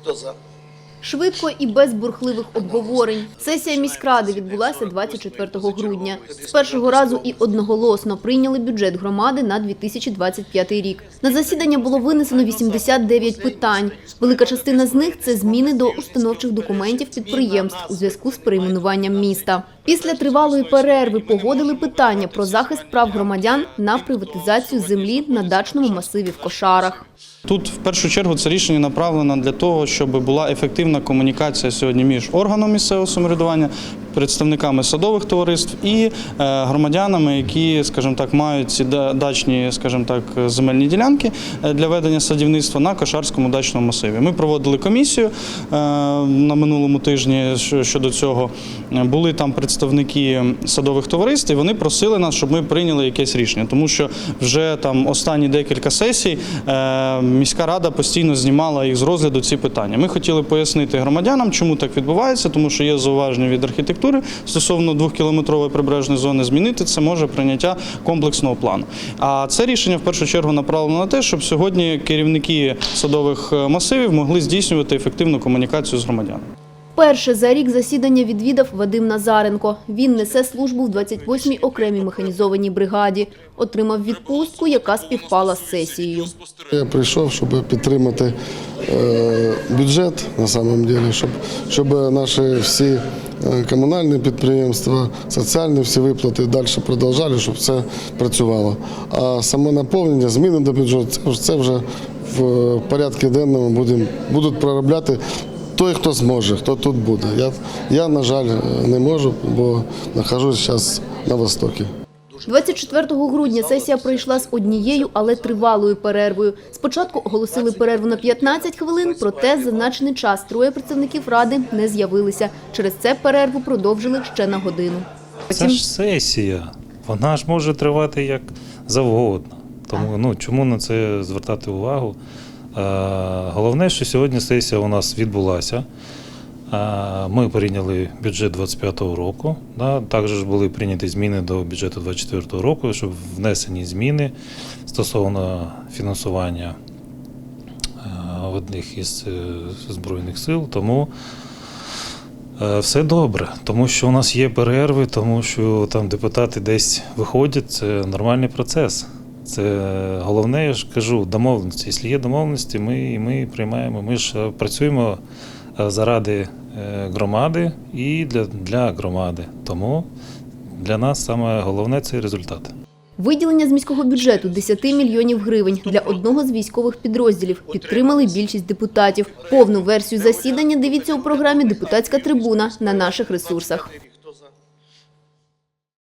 Хто за? Швидко і без бурхливих обговорень. Сесія міськради відбулася 24 грудня. З першого разу і одноголосно прийняли бюджет громади на 2025 рік. На засідання було винесено 89 питань. Велика частина з них це зміни до установчих документів підприємств у зв'язку з перейменуванням міста. Після тривалої перерви погодили питання про захист прав громадян на приватизацію землі на дачному масиві в Кошарах. Тут в першу чергу це рішення направлено для того, щоб була ефективна комунікація сьогодні між органом місцевого самоврядування, представниками садових товариств і е, громадянами, які, скажімо так, мають ці дачні, скажімо так, земельні ділянки е, для ведення садівництва на Кошарському дачному масиві. Ми проводили комісію е, на минулому тижні щодо цього. Були там представники садових товариств, і вони просили нас, щоб ми прийняли якесь рішення, тому що вже там останні декілька сесій міська рада постійно знімала їх з розгляду ці питання. Ми хотіли пояснити громадянам, чому так відбувається, тому що є зауваження від архітектури стосовно двохкілометрової прибережної зони. Змінити це може прийняття комплексного плану. А це рішення в першу чергу направлено на те, щоб сьогодні керівники садових е, масивів могли здійснювати ефективну комунікацію з громадянами. Перше за рік засідання відвідав Вадим Назаренко. Він несе службу в 28-й окремій механізованій бригаді. Отримав відпустку, яка співпала з сесією. Я прийшов, щоб підтримати е, бюджет на самом деле, щоб, щоб наші всі е, комунальні підприємства, соціальні всі виплати далі продовжали, щоб це працювало. А саме наповнення, зміни до бюджету, це, вже- в порядку денному будем, будуть проробляти той, хто зможе, хто тут буде. Я, я на жаль, не можу, бо знаходжусь зараз на Востокі. 24 грудня сесія пройшла з однією, але тривалою перервою. Спочатку оголосили перерву на 15 хвилин, проте зазначений час троє працівників ради не з'явилися. Через це перерву продовжили ще на годину. Це ж сесія. Вона ж може тривати як завгодно. Тому ну, чому на це звертати увагу? Е, головне, що сьогодні сесія у нас відбулася. Е, Ми прийняли бюджет 25-го року. Також були прийняті зміни до бюджету 24-го року, щоб внесені зміни стосовно фінансування е, одних із збройних сил. Тому Все добре, тому що у нас є перерви, тому що там депутати десь виходять, це нормальний процес. Це головне, я ж кажу, домовленості. Якщо є домовленості, ми, ми приймаємо. Ми ж е, працюємо е, заради е, громади і для, для громади. Тому для нас саме головне це результат. Виділення з міського бюджету 10 мільйонів гривень для одного з військових підрозділів підтримали більшість депутатів. Повну версію засідання дивіться у програмі Депутатська трибуна на наших ресурсах.